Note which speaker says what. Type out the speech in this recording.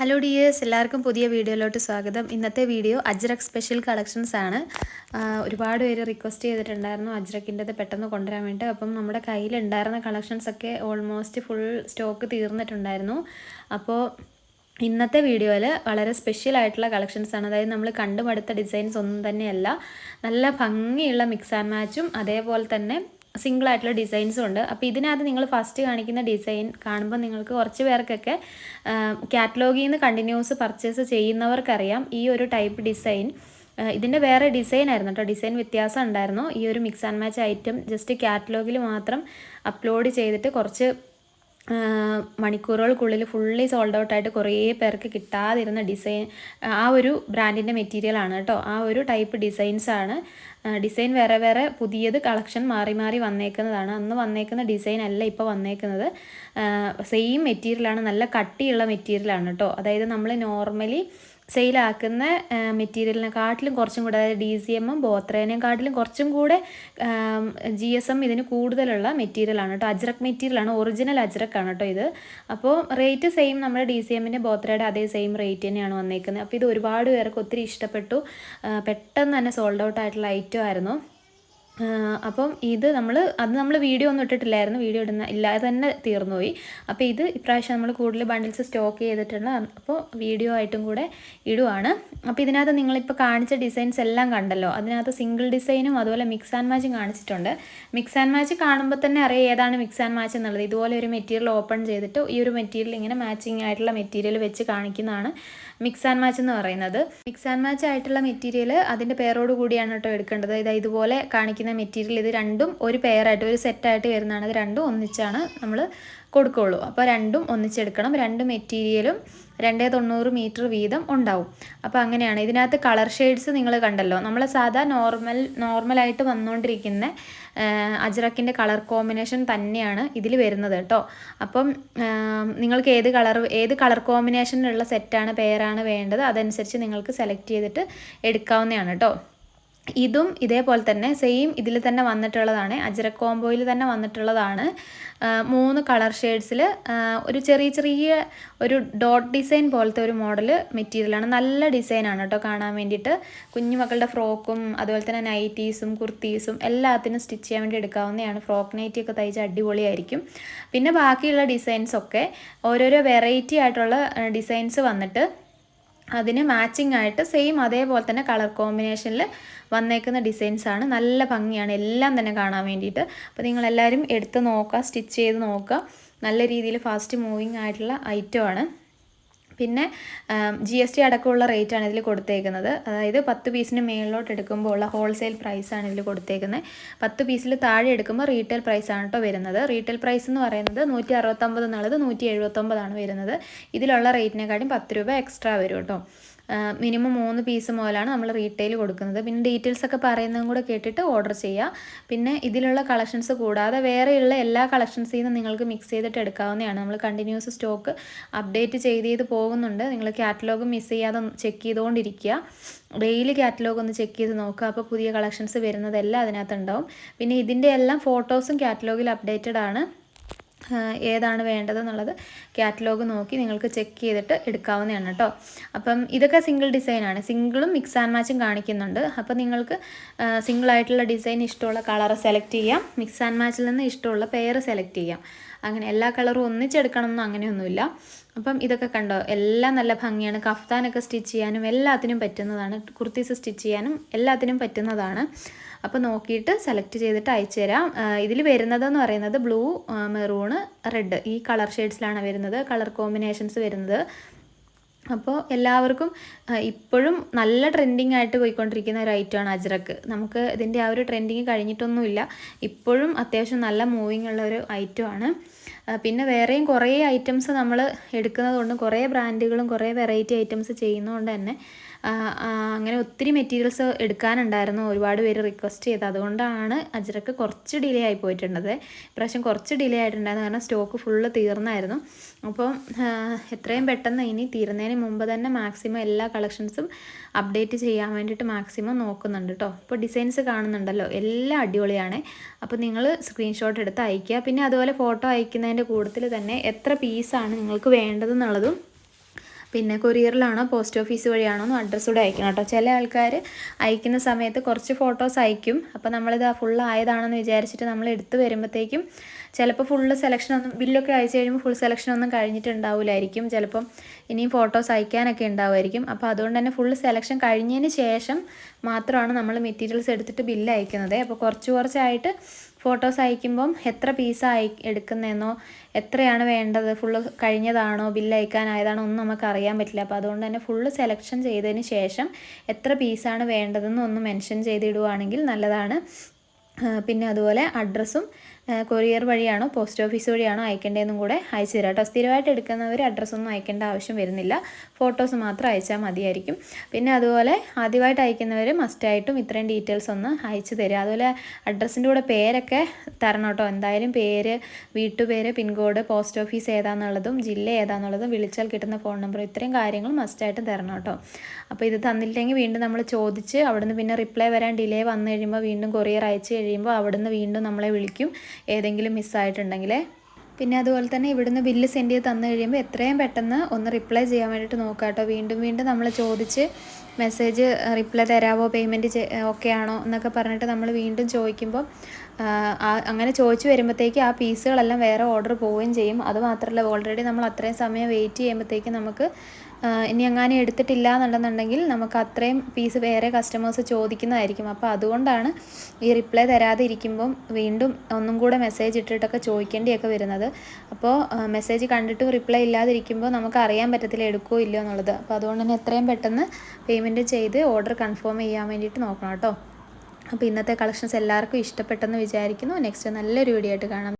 Speaker 1: Hello dears എല്ലാവർക്കും പുതിയ വീഡിയോയിലോട്ട് സ്വാഗതം. ഇന്നത്തെ വീഡിയോ അജ്രക് സ്പെഷ്യൽ കളക്ഷൻസ് ആണ്. ഒരുപാട് പേര് റിക്വസ്റ്റ് ചെയ്തിട്ടുണ്ടായിരുന്നു അജ്രക്കിന്റെത് പെട്ടെന്ന് കൊണ്ടുവരാൻ വേണ്ടി. അപ്പം നമ്മുടെ കയ്യിലുണ്ടായിരുന്ന കളക്ഷൻസ് ഒക്കെ ഓൾമോസ്റ്റ് ഫുൾ സ്റ്റോക്ക് തീർന്നിട്ടുണ്ടായിരുന്നു. അപ്പോൾ ഇന്നത്തെ വീഡിയോയിൽ വളരെ സ്പെഷ്യൽ ആയിട്ടുള്ള കളക്ഷൻസ് ആണ്. അതായത് നമ്മൾ കണ്ടുമടുത്ത ഡിസൈൻസ് ഒന്നും തന്നെയല്ല. നല്ല ഭംഗിയുള്ള മിക്സ് ആൻഡ് മാച്ചും അതേപോലെ തന്നെ സിംഗിൾ ആയിട്ടുള്ള ഡിസൈൻസും ഉണ്ട്. അപ്പോൾ ഇതിനകത്ത് നിങ്ങൾ ഫസ്റ്റ് കാണിക്കുന്ന ഡിസൈൻ കാണുമ്പോൾ നിങ്ങൾക്ക് കുറച്ച് പേർക്കൊക്കെ കാറ്റലോഗിൽ നിന്ന് കണ്ടിന്യൂസ് പർച്ചേസ് ചെയ്യുന്നവർക്കറിയാം ഈ ഒരു ടൈപ്പ് ഡിസൈൻ. ഇതിന്റെ വേറെ ഡിസൈൻ ആയിരുന്നു കേട്ടോ. ഡിസൈൻ വ്യത്യാസം ഉണ്ടായിരുന്നു. ഈ ഒരു mix and match item just കാറ്റലോഗിൽ മാത്രം അപ്ലോഡ് ചെയ്തിട്ട് കുറച്ച് മണിക്കൂറുകൾക്കുള്ളിൽ ഫുള്ളി സോൾഡ് ഔട്ട് ആയിട്ട് കുറേ പേർക്ക് കിട്ടാതിരുന്ന ഡിസൈൻ ആ ഒരു ബ്രാൻഡിന്റെ മെറ്റീരിയലാണ് കേട്ടോ. ആ ഒരു ടൈപ്പ് ഡിസൈൻസ് ആണ്. ഡിസൈൻ വേറെ വേറെ പുതിയത് കളക്ഷൻ മാറി മാറി വന്നേക്കുന്നതാണ്. അന്ന് വന്നേക്കുന്ന ഡിസൈൻ അല്ല ഇപ്പോൾ വന്നേക്കുന്നത്. സെയിം മെറ്റീരിയലാണ് നല്ല കട്ടിയുള്ള മെറ്റീരിയലാണ് കേട്ടോ. അതായത് നമ്മൾ നോർമലി സെയിലാക്കുന്ന മെറ്റീരിയലിനെക്കാട്ടിലും കുറച്ചും കൂടെ അതായത് ഡി സി എമ്മും ബോത്രേനെക്കാട്ടിലും കുറച്ചും കൂടെ ജി എസ് എം ഇതിന് കൂടുതലുള്ള മെറ്റീരിയലാണ് കേട്ടോ. അജ്രക് മെറ്റീരിയലാണ് ഒറിജിനൽ അജ്രക്കാണ് കേട്ടോ ഇത്. അപ്പോൾ റേറ്റ് സെയിം നമ്മുടെ ഡി സി എമ്മിന്റെ ബോത്രയുടെ അതേ സെയിം റേറ്റ് തന്നെയാണ് വന്നേക്കുന്നത്. അപ്പോൾ ഇത് ഒരുപാട് പേർക്ക് ഒത്തിരി ഇഷ്ടപ്പെട്ടു. പെട്ടെന്ന് തന്നെ സോൾഡ് ഔട്ട് ആയിട്ടുള്ള ഐറ്റം ആയിരുന്നു. അപ്പം ഇത് നമ്മൾ അത് നമ്മൾ വീഡിയോ ഒന്നും ഇട്ടിട്ടില്ലായിരുന്നു. വീഡിയോ ഇടുന്ന ഇല്ലാതെ തന്നെ തീർന്നുപോയി. അപ്പോൾ ഇത് ഇപ്രാവശ്യം നമ്മൾ കൂടുതൽ ബണ്ടിൽസ് സ്റ്റോക്ക് ചെയ്തിട്ടുള്ള അപ്പോൾ വീഡിയോ ആയിട്ടും കൂടെ ഇടുവാണ്. അപ്പോൾ ഇതിനകത്ത് നിങ്ങളിപ്പോൾ കാണിച്ച ഡിസൈൻസ് എല്ലാം കണ്ടല്ലോ. അതിനകത്ത് സിംഗിൾ ഡിസൈനും അതുപോലെ മിക്സ് ആൻഡ് മാച്ചും കാണിച്ചിട്ടുണ്ട്. മിക്സ് ആൻഡ് മാച്ച് കാണുമ്പോൾ തന്നെ അറിയാം ഏതാണ് മിക്സ് ആൻഡ് മാച്ച് എന്നുള്ളത്. ഇതുപോലെ ഒരു മെറ്റീരിയൽ ഓപ്പൺ ചെയ്തിട്ട് ഈ ഒരു മെറ്റീരിയൽ ഇങ്ങനെ മാച്ചിങ് ആയിട്ടുള്ള മെറ്റീരിയൽ വെച്ച് കാണിക്കുന്നതാണ് മിക്സ് ആൻഡ് മാച്ച് എന്ന് പറയുന്നത്. മിക്സ് ആൻഡ് മാച്ച് ആയിട്ടുള്ള മെറ്റീരിയൽ അതിന്റെ പേരോട് കൂടിയാണ് കേട്ടോ എടുക്കേണ്ടത്. ഇതാ ഇതുപോലെ കാണിക്കുന്ന മെറ്റീരിയൽ ഇത് രണ്ടും ഒരു പെയറായിട്ട് ഒരു സെറ്റായിട്ട് വരുന്നതാണ്. ഇത് രണ്ടും ഒന്നിച്ചാണ് നമ്മൾ കൊടുക്കുകയുള്ളൂ അപ്പോൾ രണ്ടും ഒന്നിച്ചെടുക്കണം. രണ്ട് മെറ്റീരിയലും രണ്ടേ തൊണ്ണൂറ് മീറ്റർ വീതം ഉണ്ടാവും. അപ്പോൾ അങ്ങനെയാണ്. ഇതിനകത്ത് കളർ ഷെയ്ഡ്സ് നിങ്ങൾ കണ്ടല്ലോ. നമ്മൾ സാധാ നോർമൽ നോർമലായിട്ട് വന്നുകൊണ്ടിരിക്കുന്ന അജ്രക്കിന്റെ കളർ കോമ്പിനേഷൻ തന്നെയാണ് ഇതിൽ വരുന്നത് കേട്ടോ. അപ്പം നിങ്ങൾക്ക് ഏത് കളർ ഏത് കളർ കോമ്പിനേഷനിലുള്ള സെറ്റാണ് പെയറാണ് വേണ്ടത്. അതനുസരിച്ച് നിങ്ങൾക്ക് സെലക്ട് ചെയ്തിട്ട് എടുക്കാവുന്നതാണ് കേട്ടോ. ഇതും ഇതേപോലെ തന്നെ സെയിം ഇതിൽ തന്നെ വന്നിട്ടുള്ളതാണ്. അജ്രക് കോംബോയിൽ തന്നെ വന്നിട്ടുള്ളതാണ്. മൂന്ന് കളർ ഷെയ്ഡ്സിൽ ഒരു ചെറിയ ചെറിയ ഒരു ഡോട്ട് ഡിസൈൻ പോലത്തെ ഒരു മോഡൽ മെറ്റീരിയലാണ്. നല്ല ഡിസൈനാണ് കേട്ടോ കാണാൻ വേണ്ടിയിട്ട്. കുഞ്ഞു മക്കളുടെ ഫ്രോക്കും അതുപോലെ തന്നെ നൈറ്റീസും കുർത്തീസും എല്ലാത്തിനും സ്റ്റിച്ച് ചെയ്യാൻ വേണ്ടി എടുക്കാവുന്നതാണ്. ഫ്രോക്ക് നൈറ്റി ഒക്കെ തയ്ച്ച് അടിപൊളിയായിരിക്കും. പിന്നെ ബാക്കിയുള്ള ഡിസൈൻസൊക്കെ ഓരോരോ വെറൈറ്റി ആയിട്ടുള്ള ഡിസൈൻസ് വന്നിട്ട് അതിന് മാച്ചിങ് ആയിട്ട് സെയിം അതേപോലെ തന്നെ കളർ കോമ്പിനേഷനിൽ വന്നേക്കുന്ന ഡിസൈൻസ് ആണ്. നല്ല ഭംഗിയാണ്. എല്ലാം തന്നെ കാണാൻ വേണ്ടിയിട്ട്. അപ്പോൾ നിങ്ങളെല്ലാവരും എടുത്ത് നോക്കുക സ്റ്റിച്ച് ചെയ്ത് നോക്കുക. നല്ല രീതിയിൽ ഫാസ്റ്റ് മൂവിങ് ആയിട്ടുള്ള ഐറ്റം ആണ്. പിന്നെ ജി എസ് ടി അടക്കമുള്ള റേറ്റ് ആണ് ഇതിൽ കൊടുത്തേക്കുന്നത്. അതായത് പത്ത് പീസിന് മേളിലോട്ട് എടുക്കുമ്പോൾ ഉള്ള ഹോൾസെയിൽ പ്രൈസാണ് ഇതിൽ കൊടുത്തേക്കുന്നത്. പത്ത് പീസിൽ താഴെ എടുക്കുമ്പോൾ റീറ്റെയിൽ പ്രൈസാണ് കേട്ടോ വരുന്നത്. റീറ്റെയിൽ പ്രൈസ് എന്ന് പറയുന്നത് നൂറ്റി അറുപത്തൊമ്പത് എന്നുള്ളത് നൂറ്റി എഴുപത്തൊമ്പതാണ് വരുന്നത്. ഇതിലുള്ള റേറ്റിനെക്കാട്ടും പത്ത് രൂപ എക്സ്ട്രാ വരും കേട്ടോ മിനിമം മൂന്ന് പീസ് മുതലാണ് നമ്മൾ റീറ്റെയിൽ കൊടുക്കുന്നത്. പിന്നെ ഡീറ്റെയിൽസ് ഒക്കെ പറയുന്നതും കൂടെ കേട്ടിട്ട് ഓർഡർ ചെയ്യുക പിന്നെ ഇതിലുള്ള കളക്ഷൻസ് കൂടാതെ വേറെയുള്ള എല്ലാ കളക്ഷൻസിൽ നിന്നും നിങ്ങൾക്ക് മിക്സ് ചെയ്തിട്ട് എടുക്കാവുന്നതാണ്. നമ്മൾ കണ്ടിന്യൂസ് സ്റ്റോക്ക് അപ്ഡേറ്റ് ചെയ്ത് ചെയ്ത് പോകുന്നുണ്ട്. നിങ്ങൾ കാറ്റലോഗ് മിസ് ചെയ്യാതെ ചെക്ക് ചെയ്തുകൊണ്ടിരിക്കുക. ഡെയിലി കാറ്റലോഗ് ഒന്ന് ചെക്ക് ചെയ്ത് നോക്കുക. അപ്പോൾ പുതിയ കളക്ഷൻസ് വരുന്നതെല്ലാം അതിനകത്തുണ്ടാവും. പിന്നെ ഇതിന്റെ എല്ലാം ഫോട്ടോസും കാറ്റലോഗിൽ അപ്ഡേറ്റഡ് ആണ്. ഏതാണ് വേണ്ടതെന്നുള്ളത് കാറ്റലോഗ് നോക്കി നിങ്ങൾക്ക് ചെക്ക് ചെയ്തിട്ട് എടുക്കാവുന്നതാണ് കേട്ടോ. അപ്പം ഇതൊക്കെ സിംഗിൾ ഡിസൈനാണ് സിംഗിളും മിക്സ് ആൻഡ് മാച്ചും കാണിക്കുന്നുണ്ട്. അപ്പം നിങ്ങൾക്ക് സിംഗിൾ ആയിട്ടുള്ള ഡിസൈൻ ഇഷ്ടമുള്ള കളർ സെലക്ട് ചെയ്യാം. മിക്സ് ആൻഡ് മാച്ചിൽ നിന്ന് ഇഷ്ടമുള്ള പെയർ സെലക്ട് ചെയ്യാം. അങ്ങനെ എല്ലാ കളറും ഒന്നിച്ചെടുക്കണം എന്നും അങ്ങനെയൊന്നുമില്ല. അപ്പം ഇതൊക്കെ കണ്ടോ? എല്ലാം നല്ല ഭംഗിയാണ്. കഫ്താനൊക്കെ സ്റ്റിച്ച് ചെയ്യാനും എല്ലാത്തിനും പറ്റുന്നതാണ്. കുർത്തീസ് സ്റ്റിച്ച് ചെയ്യാനും എല്ലാത്തിനും പറ്റുന്നതാണ്. അപ്പോൾ നോക്കിയിട്ട് സെലക്ട് ചെയ്തിട്ട് അയച്ചു തരാം. ഇതിൽ വരുന്നതെന്ന് പറയുന്നത് ബ്ലൂ മെറൂണ് റെഡ് ഈ കളർ ഷെയ്ഡ്സിലാണ് വരുന്നത്. കളർ കോമ്പിനേഷൻസ് വരുന്നത്. അപ്പോൾ എല്ലാവർക്കും ഇപ്പോഴും നല്ല ട്രെൻഡിങ് ആയിട്ട് പോയിക്കൊണ്ടിരിക്കുന്ന ഒരു ഐറ്റമാണ് അജ്രക്ക്. നമുക്ക് ഇതിന്റെ ആ ഒരു ട്രെൻഡിങ് കഴിഞ്ഞിട്ടൊന്നുമില്ല. ഇപ്പോഴും അത്യാവശ്യം നല്ല മൂവിങ് ഉള്ള ഒരു ഐറ്റമാണ് പിന്നെ വേറെയും കുറേ ഐറ്റംസ് നമ്മൾ എടുക്കുന്നതുകൊണ്ട് കുറേ ബ്രാൻഡുകളും കുറേ വെറൈറ്റി ഐറ്റംസ് ചെയ്യുന്നതുകൊണ്ട് തന്നെ അങ്ങനെ ഒത്തിരി മെറ്റീരിയൽസ് എടുക്കാനുണ്ടായിരുന്നു. ഒരുപാട് പേര് റിക്വസ്റ്റ് ചെയ്ത്. അതുകൊണ്ടാണ് അജ്രക്ക് കുറച്ച് ഡിലേ ആയി പോയിട്ടുണ്ടത് ഇപ്രാവശ്യം കുറച്ച് ഡിലേ ആയിട്ടുണ്ടായിരുന്നു. കാരണം സ്റ്റോക്ക് ഫുള്ള് തീർന്നായിരുന്നു. അപ്പോൾ എത്രയും പെട്ടെന്ന് ഇനി തീരുന്നതിന് മുമ്പ് തന്നെ മാക്സിമം എല്ലാ കളക്ഷൻസും അപ്ഡേറ്റ് ചെയ്യാൻ വേണ്ടിയിട്ട് മാക്സിമം നോക്കുന്നുണ്ട് കേട്ടോ ഇപ്പോൾ ഡിസൈൻസ് കാണുന്നുണ്ടല്ലോ എല്ലാം അടിപൊളിയാണ്. അപ്പോൾ നിങ്ങൾ സ്ക്രീൻഷോട്ട് എടുത്ത് അയയ്ക്കുക. പിന്നെ അതുപോലെ ഫോട്ടോ അയക്കുന്നതിന്റെ കൂട്ടത്തിൽ തന്നെ എത്ര പീസാണ് നിങ്ങൾക്ക് വേണ്ടതെന്നുള്ളതും പിന്നെ കൊറിയറിലാണോ പോസ്റ്റ് ഓഫീസ് വഴിയാണോ എന്ന് അഡ്രസ്സ് കൂടെ അയക്കണം കേട്ടോ ചില ആൾക്കാർ അയക്കുന്ന സമയത്ത് കുറച്ച് ഫോട്ടോസ് അയക്കും. അപ്പോൾ നമ്മളിത് ഫുൾ ആയതാണെന്ന് വിചാരിച്ചിട്ട് നമ്മൾ എടുത്ത് വരുമ്പോഴത്തേക്കും ചിലപ്പോൾ ഫുള്ള് സെലക്ഷൻ ഒന്നും ബില്ലൊക്കെ അയച്ചു കഴിയുമ്പോൾ ഫുൾ സെലക്ഷൻ ഒന്നും കഴിഞ്ഞിട്ടുണ്ടാവില്ലായിരിക്കും ചിലപ്പം ഇനിയും ഫോട്ടോസ് അയക്കാനൊക്കെ ഉണ്ടാവുമായിരിക്കും. അപ്പോൾ അതുകൊണ്ട് തന്നെ ഫുൾ സെലക്ഷൻ കഴിഞ്ഞതിന് ശേഷം മാത്രമാണ് നമ്മൾ മെറ്റീരിയൽസ് എടുത്തിട്ട് ബില്ല് അയക്കുന്നത്. അപ്പോൾ കുറച്ച് കുറച്ചായിട്ട് ഫോട്ടോസ് അയക്കുമ്പം എത്ര പീസ് അയ എടുക്കുന്നതെന്നോ എത്രയാണ് വേണ്ടത് ഫുള്ള് കഴിഞ്ഞതാണോ ബില്ല് അയക്കാനായതാണോ ഒന്നും നമുക്ക് അറിയാൻ പറ്റില്ല. അപ്പോൾ അതുകൊണ്ട് തന്നെ ഫുള്ള് സെലക്ഷൻ ചെയ്തതിന് ശേഷം എത്ര പീസാണ് വേണ്ടതെന്ന് ഒന്ന് മെൻഷൻ ചെയ്തിടുവാണെങ്കിൽ നല്ലതാണ്. പിന്നെ അതുപോലെ അഡ്രസ്സും കൊറിയർ വഴിയാണോ പോസ്റ്റ് ഓഫീസ് വഴിയാണോ അയക്കേണ്ടതെന്നും കൂടെ അയച്ചു തരാം കേട്ടോ സ്ഥിരമായിട്ട് എടുക്കുന്നവർ അഡ്രസ്സൊന്നും അയക്കേണ്ട ആവശ്യം വരുന്നില്ല. ഫോട്ടോസ് മാത്രം അയച്ചാൽ മതിയായിരിക്കും. പിന്നെ അതുപോലെ ആദ്യമായിട്ട് അയക്കുന്നവർ മസ്റ്റായിട്ടും ഇത്രയും ഡീറ്റെയിൽസ് ഒന്ന് അയച്ചു തരിക അതുപോലെ അഡ്രസ്സിന്റെ കൂടെ പേരൊക്കെ തരണം കേട്ടോ എന്തായാലും പേര് വീട്ടുപേര് പിൻകോഡ് പോസ്റ്റ് ഓഫീസ് ഏതാന്നുള്ളതും ജില്ല ഏതാന്നുള്ളതും വിളിച്ചാൽ കിട്ടുന്ന ഫോൺ നമ്പർ ഇത്രയും കാര്യങ്ങൾ മസ്റ്റായിട്ടും തരണം കേട്ടോ അപ്പോൾ ഇത് തന്നില്ലെങ്കിൽ വീണ്ടും നമ്മൾ ചോദിച്ച് അവിടുന്ന് പിന്നെ റിപ്ലൈ വരാൻ ഡിലേ വന്നു കഴിയുമ്പോൾ വീണ്ടും കൊറിയർ അയച്ചു കഴിയുമ്പോൾ അവിടുന്ന് വീണ്ടും നമ്മളെ വിളിക്കും. ഏതെങ്കിലും മിസ്സായിട്ടുണ്ടെങ്കിൽ പിന്നെ അതുപോലെ തന്നെ ഇവിടുന്ന് ബില്ല് സെൻഡ് ചെയ്ത് തന്നു കഴിയുമ്പോൾ എത്രയും പെട്ടെന്ന് ഒന്ന് റിപ്ലൈ ചെയ്യാൻ വേണ്ടിയിട്ട് നോക്കുക കേട്ടോ വീണ്ടും വീണ്ടും നമ്മൾ ചോദിച്ച് മെസ്സേജ് റിപ്ലൈ തരാവോ പേയ്മെന്റ് ഓക്കെ ആണോ എന്നൊക്കെ പറഞ്ഞിട്ട് നമ്മൾ വീണ്ടും ചോദിക്കുമ്പോൾ അങ്ങനെ ചോദിച്ചു വരുമ്പോഴത്തേക്ക് ആ പീസുകളെല്ലാം വേറെ ഓർഡർ പോവുകയും ചെയ്യും. അത് മാത്രമല്ല ഓൾറെഡി നമ്മൾ അത്രയും സമയം വെയിറ്റ് ചെയ്യുമ്പോഴത്തേക്ക് നമുക്ക് ഇനി അങ്ങനെ എടുത്തിട്ടില്ല എന്നുണ്ടെന്നുണ്ടെങ്കിൽ നമുക്ക് അത്രയും പീസ് വേറെ കസ്റ്റമേഴ്സ് ചോദിക്കുന്നതായിരിക്കും. അപ്പോൾ അതുകൊണ്ടാണ് ഈ റിപ്ലൈ തരാതെ ഇരിക്കുമ്പം വീണ്ടും ഒന്നും കൂടെ മെസ്സേജ് ഇട്ടിട്ടൊക്കെ ചോദിക്കേണ്ടിയൊക്കെ വരുന്നത്. അപ്പോൾ മെസ്സേജ് കണ്ടിട്ടും റിപ്ലൈ ഇല്ലാതിരിക്കുമ്പോൾ നമുക്ക് അറിയാൻ പറ്റത്തില്ല എടുക്കുമോ ഇല്ലയോ എന്നുള്ളത്. അപ്പോൾ അതുകൊണ്ട് തന്നെ എത്രയും പെട്ടെന്ന് പേയ്മെന്റ് ചെയ്ത് ഓർഡർ കൺഫേം ചെയ്യാൻ വേണ്ടിയിട്ട് നോക്കണം കേട്ടോ. അപ്പോൾ ഇന്നത്തെ കളക്ഷൻസ് എല്ലാവർക്കും ഇഷ്ടപ്പെട്ടെന്ന് വിചാരിക്കുന്നു. നെക്സ്റ്റ് നല്ലൊരു വീഡിയോ ആയിട്ട് കാണാം.